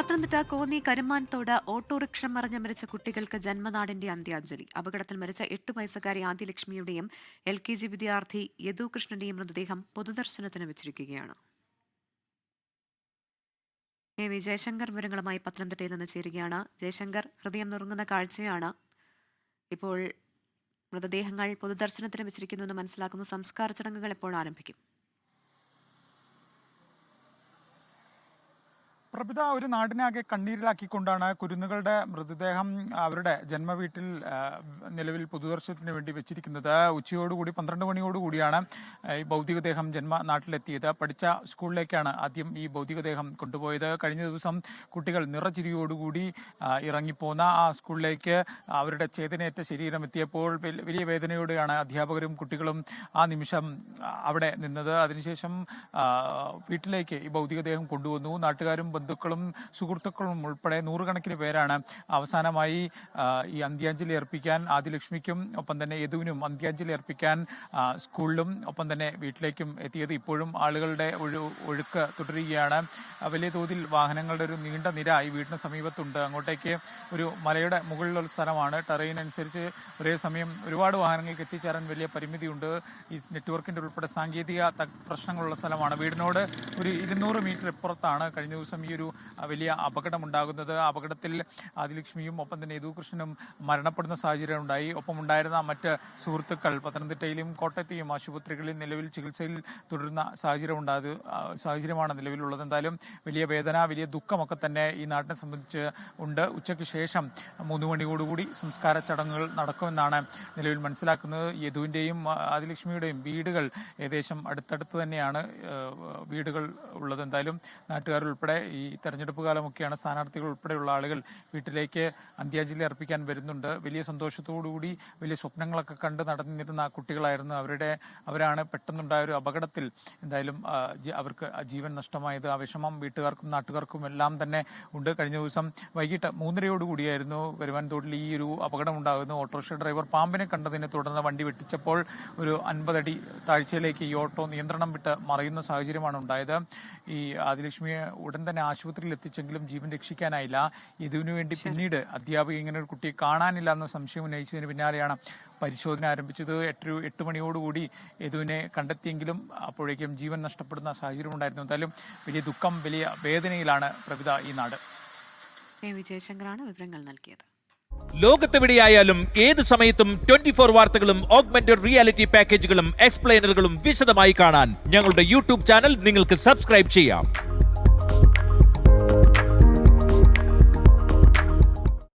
Pathanamthitta Konni കരുമാൻതോട് autorickshaw മറിഞ്ഞ് മരിച്ച കുട്ടികൾക്ക് ജന്മനാടിന്റെ അന്ത്യാഞ്ജലി. അപകടത്തിൽ മരിച്ച എട്ട് വയസ്സുകാരി ആദിലക്ഷ്മിയുടെയും എൽ കെ ജി വിദ്യാർത്ഥി യദുകൃഷ്ണന്റെയും മൃതദേഹം പൊതുദർശനത്തിന് വെച്ചിരിക്കുകയാണ്. എ വി ജയശങ്കർ വിവരങ്ങളുമായി പത്തനംതിട്ടയിൽ നിന്ന് ചേരുകയാണ്. ജയശങ്കർ ഹൃദയം നുറുങ്ങുന്ന കാഴ്ചയാണ്. ഇപ്പോൾ മൃതദേഹങ്ങൾ പൊതുദർശനത്തിന് വെച്ചിരിക്കുന്നു എന്ന് മനസ്സിലാക്കുന്നു സംസ്കാര ചടങ്ങുകൾ എപ്പോൾ ആരംഭിക്കും? പ്രഭിത ഒരു നാടിനാകെ കണ്ണീരിലാക്കിക്കൊണ്ടാണ് കുരുന്നുകളുടെ മൃതദേഹം അവരുടെ ജന്മവീട്ടിൽ നിലവിൽ പൊതുദർശനത്തിന് വേണ്ടി വെച്ചിരിക്കുന്നത്. ഉച്ചയോടുകൂടി പന്ത്രണ്ട് മണിയോടുകൂടിയാണ് ഈ ഭൗതികദേഹം ജന്മ നാട്ടിലെത്തിയത്. പഠിച്ച സ്കൂളിലേക്കാണ് ആദ്യം ഈ ഭൗതികദേഹം കൊണ്ടുപോയത്. കഴിഞ്ഞ ദിവസം കുട്ടികൾ നിറചിരിയോടുകൂടി ഇറങ്ങിപ്പോന്ന ആ സ്കൂളിലേക്ക് അവരുടെ ചേതനയേറ്റ ശരീരം എത്തിയപ്പോൾ വലിയ വേദനയോടെയാണ് അധ്യാപകരും കുട്ടികളും ആ നിമിഷം അവിടെ നിന്നത്. അതിനുശേഷം വീട്ടിലേക്ക് ഈ ഭൗതികദേഹം കൊണ്ടുവന്നു. നാട്ടുകാരും ബന്ധുക്കളും സുഹൃത്തുക്കളും ഉൾപ്പെടെ നൂറുകണക്കിന് പേരാണ് അവസാനമായി ഈ അന്ത്യാഞ്ജലി അർപ്പിക്കാൻ ആദിലക്ഷ്മിക്കും ഒപ്പം തന്നെ യദുവിനും അന്ത്യാഞ്ജലി അർപ്പിക്കാൻ സ്കൂളിലും ഒപ്പം തന്നെ വീട്ടിലേക്കും എത്തിയത്. ഇപ്പോഴും ആളുകളുടെ ഒഴു ഒഴുക്ക് തുടരുകയാണ്. വലിയ തോതിൽ വാഹനങ്ങളുടെ ഒരു നീണ്ട നിര ഈ വീടിന് സമീപത്തുണ്ട്. അങ്ങോട്ടേക്ക് ഒരു മലയുടെ മുകളിലുള്ള സ്ഥലമാണ്. ടെറൈൻ അനുസരിച്ച് ഒരേ സമയം ഒരുപാട് വാഹനങ്ങൾക്ക് എത്തിച്ചേരാൻ വലിയ പരിമിതിയുണ്ട്. ഈ നെറ്റ്വർക്കിന്റെ ഉൾപ്പെടെ സാങ്കേതിക പ്രശ്നങ്ങളുള്ള സ്ഥലമാണ്. വീടിനോട് ഒരു ഇരുന്നൂറ് മീറ്റർ ഇപ്പുറത്താണ് കഴിഞ്ഞ ദിവസം ഒരു വലിയ അപകടമുണ്ടാകുന്നത്. അപകടത്തിൽ ആദിലക്ഷ്മിയും ഒപ്പം തന്നെ യദുകൃഷ്ണനും മരണപ്പെടുന്ന സാഹചര്യം ഉണ്ടായി. ഒപ്പം ഉണ്ടായിരുന്ന മറ്റ് സുഹൃത്തുക്കൾ പത്തനംതിട്ടയിലും കോട്ടയത്തെയും ആശുപത്രികളിൽ നിലവിൽ ചികിത്സയിൽ തുടരുന്ന സാഹചര്യം ഉണ്ടായത് സാഹചര്യമാണ് നിലവിലുള്ളത്. എന്തായാലും വലിയ വേദന വലിയ ദുഃഖമൊക്കെ തന്നെ ഈ നാട്ടിനെ സംബന്ധിച്ച് ഉണ്ട്. ഉച്ചയ്ക്ക് ശേഷം മൂന്ന് മണിയോടുകൂടി സംസ്കാര ചടങ്ങുകൾ നടക്കുമെന്നാണ് നിലവിൽ മനസ്സിലാക്കുന്നത്. യദുവിന്റെയും ആദിലക്ഷ്മിയുടെയും വീടുകൾ ഏകദേശം അടുത്തടുത്ത് തന്നെയാണ് വീടുകൾ ഉള്ളത്. എന്തായാലും നാട്ടുകാർ ഉൾപ്പെടെ ഈ തെരഞ്ഞെടുപ്പ് കാലമൊക്കെയാണ് സ്ഥാനാർത്ഥികൾ ഉൾപ്പെടെയുള്ള ആളുകൾ വീട്ടിലേക്ക് അന്ത്യാഞ്ജലി അർപ്പിക്കാൻ വരുന്നുണ്ട്. വലിയ സന്തോഷത്തോടുകൂടി വലിയ സ്വപ്നങ്ങളൊക്കെ കണ്ട് നടന്നിരുന്ന കുട്ടികളായിരുന്നു അവരുടെ അവരാണ് പെട്ടെന്നുണ്ടായ ഒരു അപകടത്തിൽ എന്തായാലും അവർക്ക് ജീവൻ നഷ്ടമായത്. ആ വിഷമം വീട്ടുകാർക്കും നാട്ടുകാർക്കും എല്ലാം തന്നെ ഉണ്ട്. കഴിഞ്ഞ ദിവസം വൈകിട്ട് മൂന്നരയോടുകൂടിയായിരുന്നു വരുവാൻതോട്ടിൽ ഈ ഒരു അപകടം ഉണ്ടാകുന്നു ഓട്ടോറിക്ഷ ഡ്രൈവർ പാമ്പിനെ കണ്ടതിനെ തുടർന്ന് വണ്ടി വെട്ടിച്ചപ്പോൾ ഒരു അൻപതടി താഴ്ചയിലേക്ക് ഈ ഓട്ടോ നിയന്ത്രണം വിട്ട് മറയുന്ന സാഹചര്യമാണ് ഉണ്ടായത്. ഈ ആദിലക്ഷ്മിയെ ഉടൻ തന്നെ ആശുപത്രിയിൽ എത്തിച്ചെങ്കിലും ജീവൻ രക്ഷിക്കാനായില്ല. ഇതിനു വേണ്ടി പിന്നീട് അധ്യാപിക ഇങ്ങനെ ഒരു കുട്ടിയെ കാണാനില്ല എന്ന സംശയം ഉന്നയിച്ചതിന് പിന്നാലെയാണ് പരിശോധന ആരംഭിച്ചത്. എട്ട് എട്ട് മണിയോടുകൂടി യദുവിനെ കണ്ടെത്തിയെങ്കിലും അപ്പോഴേക്കും ജീവൻ നഷ്ടപ്പെടുന്ന സാഹചര്യം ഉണ്ടായിരുന്നു. എന്തായാലും വലിയ ദുഃഖം വലിയ വേദനയിലാണ് പ്രവിത ഈ നാട്. വിജയശങ്കറാണ് വിവരങ്ങൾ നൽകിയത്. ലോകത്തെവിടെയായാലും ഏത് സമയത്തും ട്വന്റി ഫോർ വാർത്തകളും ഓഗ്മെന്റഡ് റിയാലിറ്റി പാക്കേജുകളും എക്സ്പ്ലെയിനറുകളും വിശദമായി കാണാൻ ഞങ്ങളുടെ യൂട്യൂബ് ചാനൽ നിങ്ങൾക്ക് സബ്സ്ക്രൈബ് ചെയ്യാം.